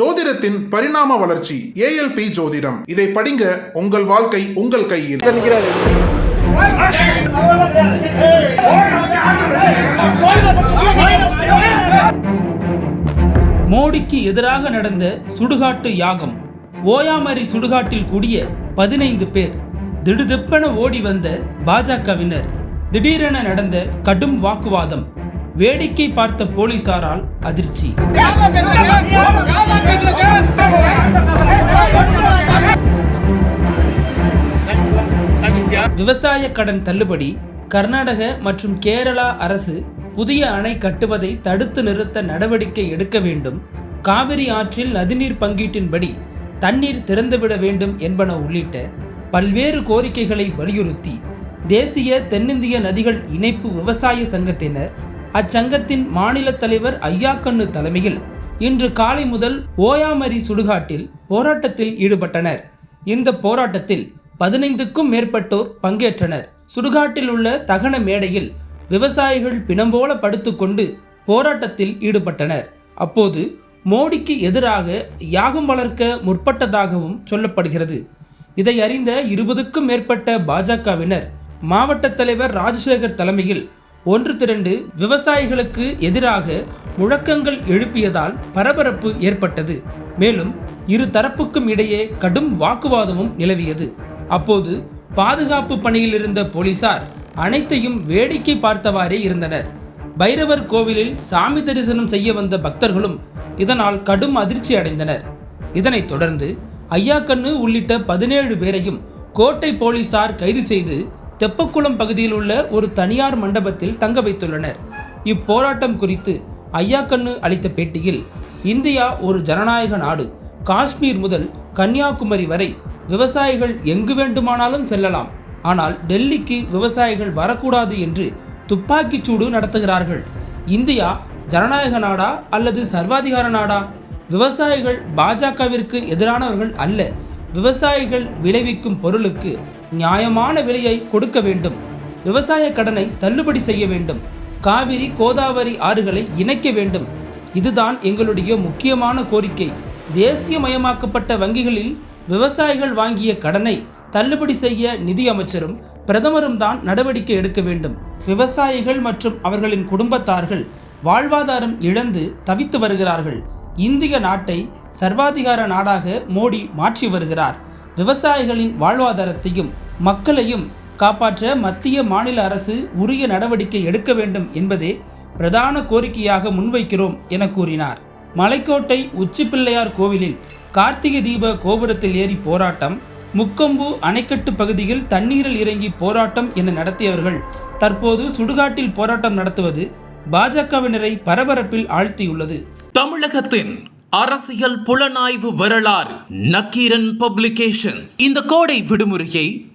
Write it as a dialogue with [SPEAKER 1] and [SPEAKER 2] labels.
[SPEAKER 1] ஜோதிடத்தின் பரிணாம வளர்ச்சி ஏஎல்பி ஜோதிடம். இதை படிங்க உங்கள் வாழ்க்கை உங்கள் கையில்.
[SPEAKER 2] மோடிக்கு எதிராக நடந்த சுடுகாட்டு யாகம். ஓயாமரி சுடுகாட்டில் கூடிய பதினைந்து பேர். திடுதிப்பென ஓடி வந்த பாஜகவினர். திடீரென நடந்த கடும் வாக்குவாதம். வேடிக்கை பார்த்த போலீசாரால் அதிர்ச்சி. விவசாய கடன் தள்ளுபடி கர்நாடக மற்றும் கேரளா அரசு புதிய அணை கட்டுவதை தடுத்து நிறுத்த நடவடிக்கை எடுக்க வேண்டும். காவிரி ஆற்றில் நதிநீர் பங்கீட்டின்படி தண்ணீர் திறந்துவிட வேண்டும் என்பன உள்ளிட்ட பல்வேறு கோரிக்கைகளை வலியுறுத்தி தேசிய தென்னிந்திய நதிகள் இணைப்பு விவசாய சங்கத்தினர் அச்சங்கத்தின் மாநில தலைவர் ஐயாக்கண்ணு தலைமையில் இன்று காலை முதல் ஓயாமரி சுடுகாட்டில் போராட்டத்தில் ஈடுபட்டனர். இந்த போராட்டத்தில் பதினைந்துக்கும் மேற்பட்டோர் பங்கேற்றனர். சுடுகாட்டில் உள்ள தகன மேடையில் விவசாயிகள் பிணம்போல படுத்துக்கொண்டு போராட்டத்தில் ஈடுபட்டனர். அப்போது மோடிக்கு எதிராக யாகம் வளர்க்க முற்பட்டதாகவும் சொல்லப்படுகிறது. இதை அறிந்த இருபதுக்கும் மேற்பட்ட பாஜகவினர் மாவட்ட தலைவர் ராஜசேகர் தலைமையில் ஒன்று திரண்டு விவசாயிகளுக்கு எதிராக முழக்கங்கள் எழுப்பியதால் பரபரப்பு ஏற்பட்டது. மேலும் இரு தரப்புக்கும் இடையே கடும் வாக்குவாதமும் நிலவியது. அப்போது பாதுகாப்பு பணியில் இருந்த போலீசார் அனைத்தையும் வேடிக்கை பார்த்தவாறே இருந்தனர். பைரவர் கோவிலில் சாமி தரிசனம் செய்ய வந்த பக்தர்களும் இதனால் கடும் அதிர்ச்சி அடைந்தனர். இதனைத் தொடர்ந்து ஐயாக்கண்ணு உள்ளிட்ட பதினேழு பேரையும் கோட்டை போலீசார் கைது செய்து தெப்பக்குளம் பகுதியில் உள்ள ஒரு தனியார் மண்டபத்தில் தங்க வைத்துள்ளனர். இப்போராட்டம் குறித்து ஐயாக்கண்ணு அளித்த பேட்டியில் இந்தியா ஒரு ஜனநாயக நாடு. காஷ்மீர் முதல் கன்னியாகுமரி வரை விவசாயிகள் எங்கு வேண்டுமானாலும் செல்லலாம். ஆனால் டெல்லிக்கு விவசாயிகள் வரக்கூடாது என்று துப்பாக்கிச் சூடு நடத்துகிறார்கள். இந்தியா ஜனநாயக நாடா அல்லது சர்வாதிகார நாடா? விவசாயிகள் பாஜகவிற்கு எதிரானவர்கள் அல்ல. விவசாயிகள் விளைவிக்கும் பொருளுக்கு நியாயமான விலையை கொடுக்க வேண்டும். விவசாய கடனை தள்ளுபடி செய்ய வேண்டும். காவிரி கோதாவரி ஆறுகளை இணைக்க வேண்டும். இதுதான் எங்களுடைய முக்கியமான கோரிக்கை. தேசியமயமாக்கப்பட்ட வங்கிகளில் விவசாயிகள் வாங்கிய கடனை தள்ளுபடி செய்ய நிதியமைச்சரும் பிரதமரும் தான் நடவடிக்கை எடுக்க வேண்டும். விவசாயிகள் மற்றும் அவர்களின் குடும்பத்தார்கள் வாழ்வாதாரம் இழந்து தவித்து வருகிறார்கள். இந்திய நாட்டை சர்வாதிகார நாடாக மோடி மாற்றி வருகிறார். விவசாயிகளின் வாழ்வாதாரத்தையும் மக்களையும் காப்பாற்ற மத்திய மாநில அரசு உரிய நடவடிக்கை எடுக்க வேண்டும் என்பதே பிரதான கோரிக்கையாக முன்வைக்கிறோம் என கூறினார். மலைக்கோட்டை உச்சிப்பிள்ளையார் கோவிலில் கார்த்திகை தீப கோபுரத்தில் ஏறி போராட்டம் முக்கொம்பு அணைக்கட்டு பகுதியில் தண்ணீரில் இறங்கி போராட்டம் என நடத்தியவர்கள் தற்போது சுடுகாட்டில் போராட்டம் நடத்துவது பாஜகவினரை பரபரப்பில் ஆழ்த்தியுள்ளது.
[SPEAKER 3] தமிழகத்தின் அரசியல் புலனாய்வு வரலாறு நக்கீரன் பப்ளிகேஷன்ஸ். இந்த கோடை விடுமுறையை